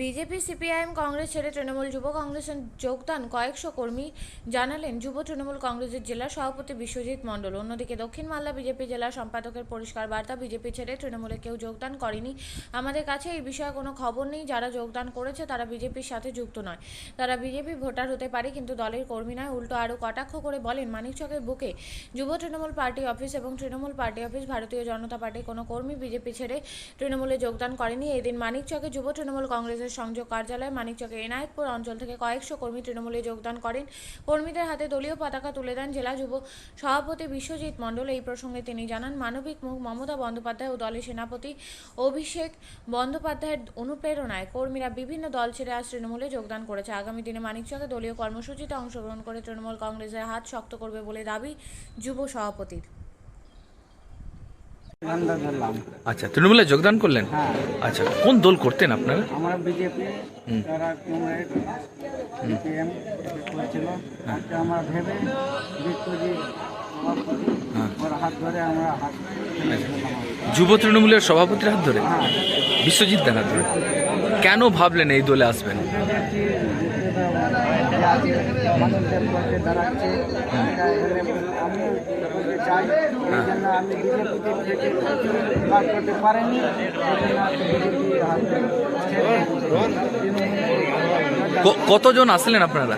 BJP, CPIM, Congress ছেড়ে তৃণমূল যুব কংগ্রেসে যোগদান কয়েকশো কর্মী জানালেন যুব তৃণমূল কংগ্রেসের জেলা সভাপতি বিশ্বজিৎ মণ্ডল। অন্যদিকে দক্ষিণ মালদা বিজেপি জেলা সম্পাদকের পরিষ্কার বার্তা, বিজেপি ছেড়ে তৃণমূলে কেউ যোগদান করেনি। আমাদের কাছে এই বিষয়ে কোনো খবর নেই। যারা যোগদান করেছে তারা বিজেপির সাথে যুক্ত নয়। তারা বিজেপি ভোটার হতে পারে, কিন্তু দলের কর্মী নয়। উল্টো আরও কটাক্ষ করে বলেন মানিকচকের বুকে যুব তৃণমূল পার্টি অফিস এবং তৃণমূল পার্টি অফিস, ভারতীয় জনতা পার্টির কোনো কর্মী বিজেপি ছেড়ে তৃণমূলে যোগদান করেনি। এদিন মানিকচকে যুব তৃণমূল কংগ্রেসের সংযোগ কার্যালয় মানিকচকে এনায়েতপুর অঞ্চল থেকে কয়েকশো কর্মী তৃণমূলে যোগদান করেন। কর্মীদের হাতে দলীয় পতাকা তুলে দেন জেলা যুব সভাপতি বিশ্বজিৎ মণ্ডল। এই প্রসঙ্গে তিনি জানান, মানবিক মুখ মমতা বন্দ্যোপাধ্যায় ও দলের সেনাপতি অভিষেক বন্দ্যোপাধ্যায়ের অনুপ্রেরণায় কর্মীরা বিভিন্ন দল ছেড়ে আজ তৃণমূলে যোগদান করেছে। আগামী দিনে মানিকচকে দলীয় কর্মসূচিতে অংশগ্রহণ করে তৃণমূল কংগ্রেসের হাত শক্ত করবে বলে দাবি যুব সভাপতির। আচ্ছা তৃণমূলে যোগদান করলেন? হ্যাঁ। আচ্ছা কোন দল করতেন আপনারা? আমরা বিজেপি তারা কংগ্রেস সিপিএম করছিল। আজকে আমরা ভেবে বিশ্বজি ওর হাত ধরে আমরা হাত যুব তৃণমূলের সভাপতির হাত ধরে? হ্যাঁ। বিশ্বজিৎ দার হাত ধরে। কেন ভাবলেন এই দলে আসবেন? কতজন আসলেন আপনারা?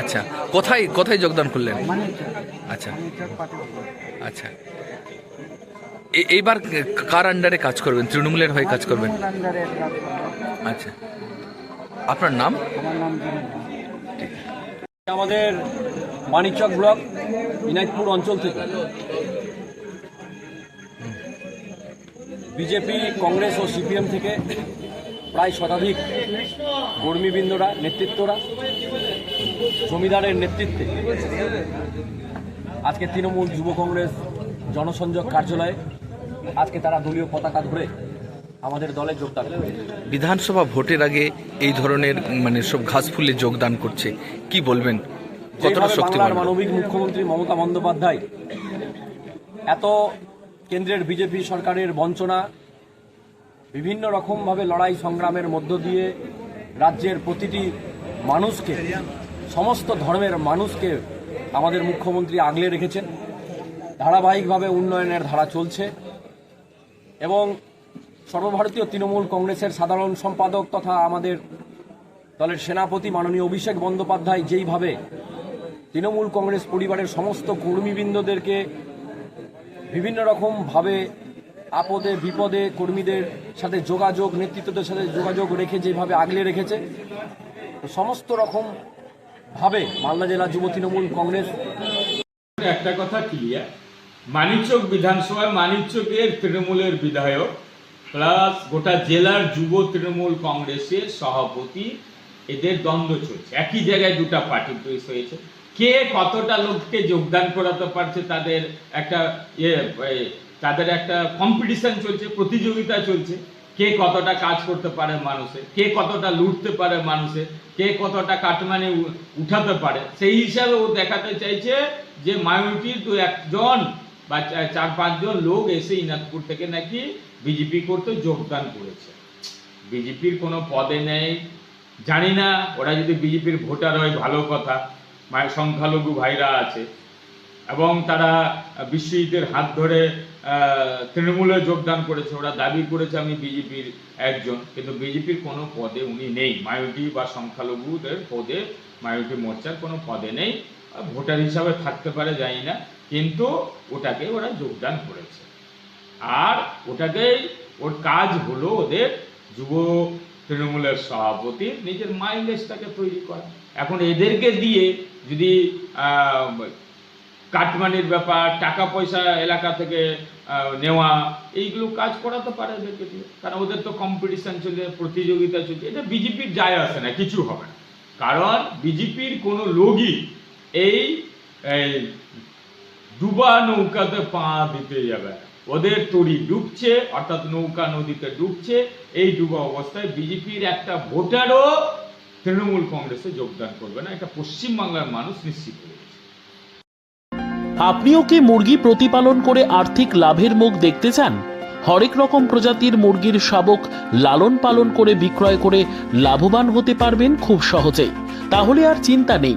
আচ্ছা কোথায় কোথায় যোগদান করলেন? আচ্ছা আচ্ছা। এইবার কার আন্ডারে কাজ করবেন? তৃণমূলের হয়ে কাজ করবেন। আচ্ছা। আপনার নাম? আমাদের মানিকচক ব্লক ইনায়তপুর অঞ্চল থেকে। বিজেপি, কংগ্রেস ও সিপিএম থেকে প্রায় শতাধিক কর্মীবৃন্দরা, নেতৃত্বরা জমিদারের নেতৃত্বে আজকে তৃণমূল যুব কংগ্রেস জনসংযোগ কার্যালয়ে আজকে তারা দলীয় পতাকা ধরে আমাদের দলে যোগদান বিধানসভা ভোটের আগে এই ধরনের মানে সব ঘাস ফুলে যোগদান করছে কি বলবেন? কতটা বাংলার মানবিক মুখ্যমন্ত্রী মমতা বন্দ্যোপাধ্যায় এত কেন্দ্রের বিজেপি সরকারের বঞ্চনা বিভিন্ন রকমভাবে লড়াই সংগ্রামের মধ্য দিয়ে রাজ্যের প্রতিটি মানুষকে সমস্ত ধর্মের মানুষকে আমাদের মুখ্যমন্ত্রী আগলে রেখেছেন। ধারাবাহিকভাবে উন্নয়নের ধারা চলছে এবং সর্বভারতীয় তৃণমূল কংগ্রেসের সাধারণ সম্পাদক তথা আমাদের দলের সেনাপতি মাননীয় অভিষেক বন্দ্যোপাধ্যায় যেইভাবে তৃণমূল কংগ্রেস পরিবারের সমস্ত কর্মীবৃন্দদেরকে বিভিন্ন রকমভাবে আপদে, বিপদে কর্মীদের সাথে যোগাযোগ, নেতৃত্বদের সাথে যোগাযোগ রেখে যেভাবে আগলে রেখেছে সমস্ত রকম ভাবে মালদা জেলা যুব তৃণমূল কংগ্রেস একটা কথা ক্লিয়ার মানিকচক বিধানসভায় মানিকচকের তৃণমূলের বিধায়ক প্লাস গোটা জেলার যুব তৃণমূল কংগ্রেসের সভাপতি, এদের দ্বন্দ্ব চলছে। একই জায়গায় দুটো পার্টি তৈরি হয়েছে। কে কতটা লোককে যোগদান করাতে পারছে তাদের একটা ইয়ে তাদের একটা কম্পিটিশন চলছে, প্রতিযোগিতা চলছে। কে কতটা কাজ করতে পারে মানুষের, কে কতটা লুটতে পারে মানুষের, কে কতটা কাটমানি উঠাতে পারে। সেই হিসাবে ও দেখাতে চাইছে যে মাইনরিটির দু একজন বা চার, পাঁচজন লোক এসে ইনাদপুর থেকে নাকি বিজেপি করতে যোগদান করেছে। বিজেপির কোনো পদে নেই। জানি না, ওরা যদি বিজেপির ভোটার হয়, ভালো কথা। মায়ের সংখ্যালঘু ভাইরা আছে। এবং তারা বিশ্বজিতের হাত ধরে তৃণমূলে যোগদান করেছে। ওরা দাবি করেছে, আমি বিজেপির একজন। কিন্তু বিজেপির কোনো পদে উনি নেই। মাইনরিটি বা সংখ্যালঘুদের পদে মাইনরিটি মোর্চার কোনো পদে নেই। ভোটার হিসাবে থাকতে পারে, জানি না। কিন্তু ওটাকে ওরা যোগদান করেছে। আর ওটাকেই ওর কাজ হলো ওদের যুব তৃণমূলের সভাপতি নিজের মাইলেজটাকে তৈরি করা। এখন এদেরকে দিয়ে যদি কাটমানির ব্যাপার, টাকা পয়সা এলাকা থেকে নেওয়া, এইগুলো কাজ করাতে পারে এদেরকে দিয়ে। কারণ ওদের তো কম্পিটিশান চলছে, প্রতিযোগিতা চলছে। এটা বিজেপির যায় আসে না, কিছু হবে না। কারণ বিজেপির কোনো লোকই এই ডুবা নৌকাতে পা দিতে যাবে। ওদের তরি ডুবছে, অর্থাৎ নৌকা নদীতে ডুবছে। এই ডুবা অবস্থায় বিজেপির একটা ভোটারও তৃণমূল কংগ্রেসে যোগদান করবে না। এটা পশ্চিমবাংলার মানুষ নিশ্চিত আপনিও কি মুরগি প্রতিপালন করে আর্থিক লাভের মুখ দেখতে চান? হরেক রকম প্রজাতির মুরগির শাবক লালন পালন করে বিক্রয় করে লাভবান হতে পারবেন খুব সহজেই। তাহলে আর চিন্তা নেই।